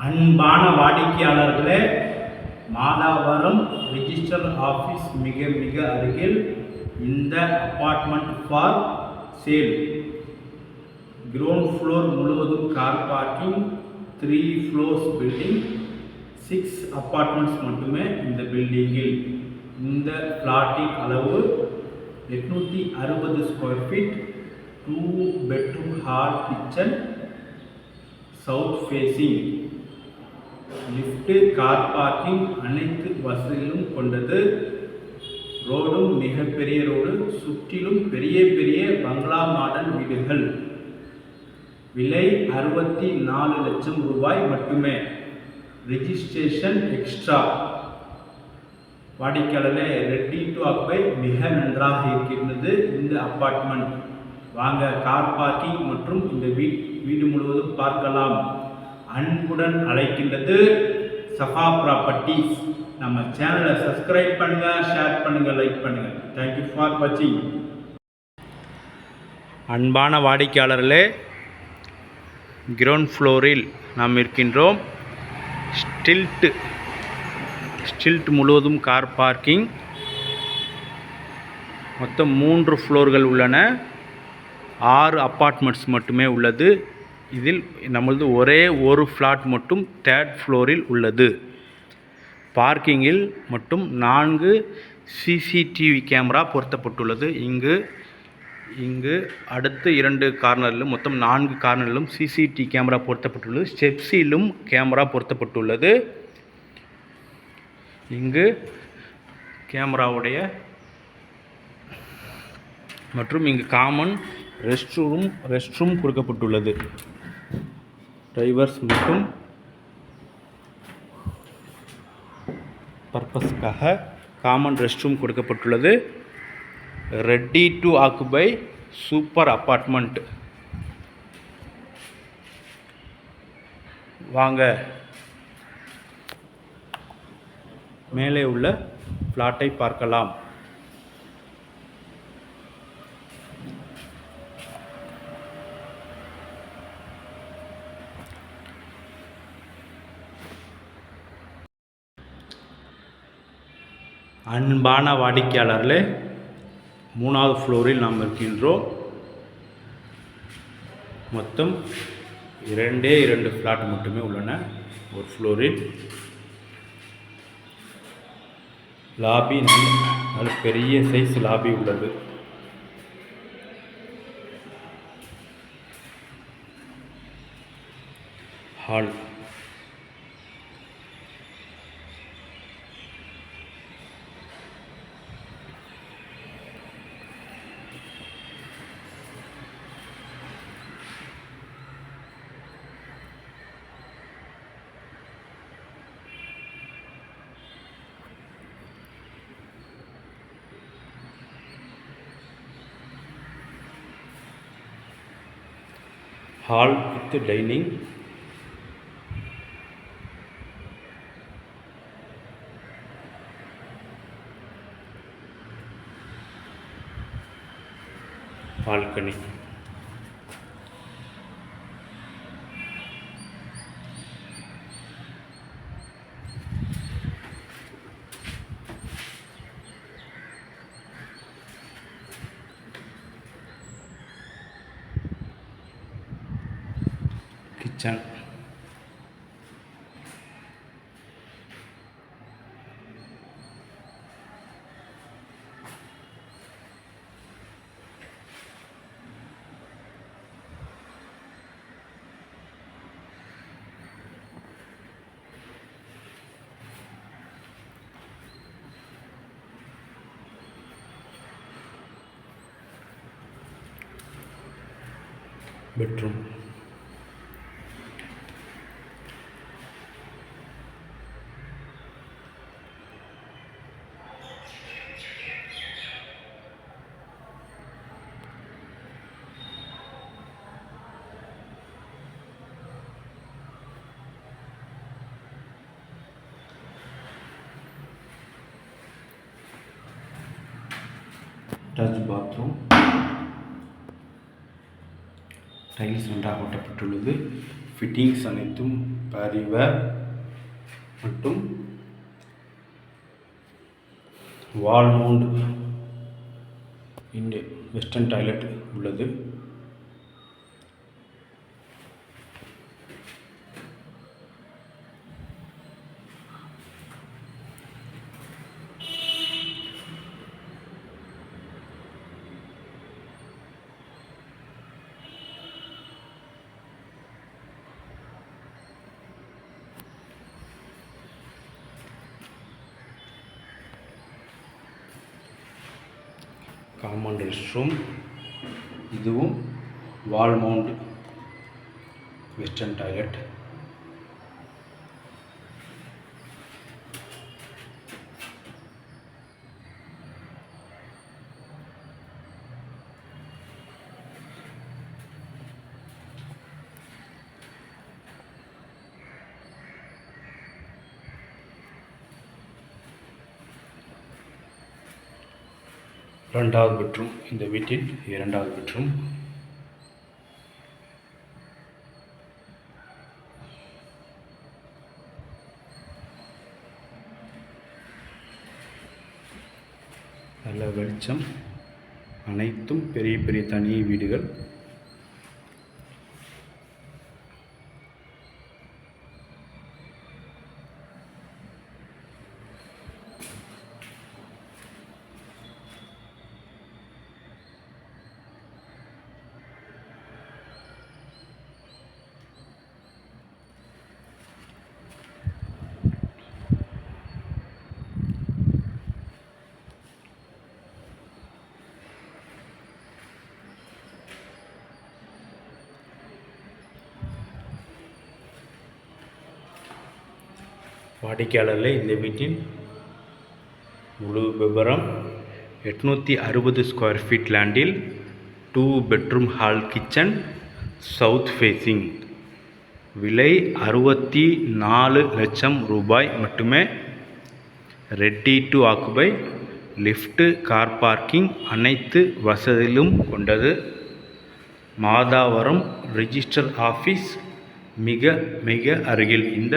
அன்பான வாடிக்கையாளர்களே Madhavaram register office மிக மிக அருகில் இந்த apartment for sale ground floor முழுவதும் car parking three floors building six apartments மட்டுமே இந்த பில்டிங்கில் இந்த பிளாட்டின் அளவு எட்நூற்றி அறுபது square feet two bedroom hall kitchen south facing lift car parking அனைத்து வசதிகளும் கொண்டது. ரோடும் மிகப்பெரிய ரோடு சுற்றிலும் பெரிய பெரிய பங்களா மாடல் வீடுகள். விலை அறுபத்தி நாலு லட்சம் ரூபாய் மட்டுமே. ரிஜிஸ்ட்ரேஷன் எக்ஸ்ட்ரா வாடிக்கையாளரே ரெட்டி டு அப்பை மிக நன்றாக இருக்கின்றது இந்த அப்பார்ட்மெண்ட். வாங்க கார் பார்க்கிங் மற்றும் இந்த வீட் வீடு முழுவதும் பார்க்கலாம். அன்புடன் அழைக்கின்றது சஃபா ப்ராப்பர்ட்டிஸ் நம்ம சேனலை சப்ஸ்கிரைப் பண்ணுங்க ஷேர் பண்ணுங்க லைக் பண்ணுங்க. தேங்க்யூ ஃபார் வாட்சிங் அன்பான வாடிக்கையாளர்களே கிரவுண்ட் ஃப்ளோரில் நாம் இருக்கின்றோம். ஸ்டில்ட்டு ஸ்டில்ட் முழுவதும் கார் பார்க்கிங் மொத்தம் மூன்று ஃப்ளோர்கள் உள்ளன. ஆறு அப்பார்ட்மெண்ட்ஸ் மட்டுமே உள்ளது. இதில் நம்மளது ஒரே ஒரு ஃப்ளாட் மட்டும் தேர்ட் ஃப்ளோரில் உள்ளது. பார்க்கிங்கில் மட்டும் நான்கு சிசிடிவி கேமரா பொருத்தப்பட்டுள்ளது. இங்கு இங்கு அடுத்த இரண்டு கார்னரிலும் மொத்தம் நான்கு கார்னரிலும் சிசிடிவி கேமரா பொருத்தப்பட்டுள்ளது. ஸ்டெப்ஸிலும் கேமரா பொருத்தப்பட்டுள்ளது. இங்கு கேமராவுடைய மற்றும் இங்கு common rest room rest room கொடுக்கப்பட்டுள்ளது. டிரைவர்ஸ் மட்டும் பர்பஸ்க்காக காமன் ரெஸ்ட் ரூம் கொடுக்கப்பட்டுள்ளது. Ready to occupy super apartment வாங்க. மேலே உள்ள ஃப்ளாட்டை பார்க்கலாம். அன்பான வாடிக்கையாளர்களே மூணாவது ஃப்ளோரில் நாம் இருக்கின்றோம். மொத்தம் இரண்டே இரண்டு ஃப்ளாட் மட்டுமே உள்ளன ஒரு ஃப்ளோரில் லாபி நல்ல பெரிய சைஸ் லாபி உள்ளது. Hall hall with dining balcony kitchen bedroom attach bathroom tiles நன்றாக ஒட்டப்பட்டுள்ளது. ஃபிட்டிங்ஸ் அனைத்தும் பரிவர் மற்றும் wall mount Indo western toilet உள்ளது. காமன் ரெஸ்ட் ரூம் இதுவும் வால் மவுண்ட் வெஸ்டர்ன் டாய்லெட். இரண்டாவது பெட்ரூம் இந்த வீட்டின் இரண்டாவது பெட்ரூம் நல்ல வெளிச்சம் அனைத்தும் பெரிய பெரிய தனி வீடுகள். வாடிக்கையாளரில் இந்த வீட்டின் முழு விவரம் எட்நூற்றி அறுபது ஸ்கொயர் ஃபீட் லேண்டில் two bedroom hall kitchen south facing விலை அறுபத்தி நாலு லட்சம் ரூபாய் மட்டுமே. Ready to occupy lift car parking அனைத்து வசதியிலும் கொண்டது. மாதாவரம் ரிஜிஸ்டர் ஆஃபீஸ் மிக மிக அருகில். இந்த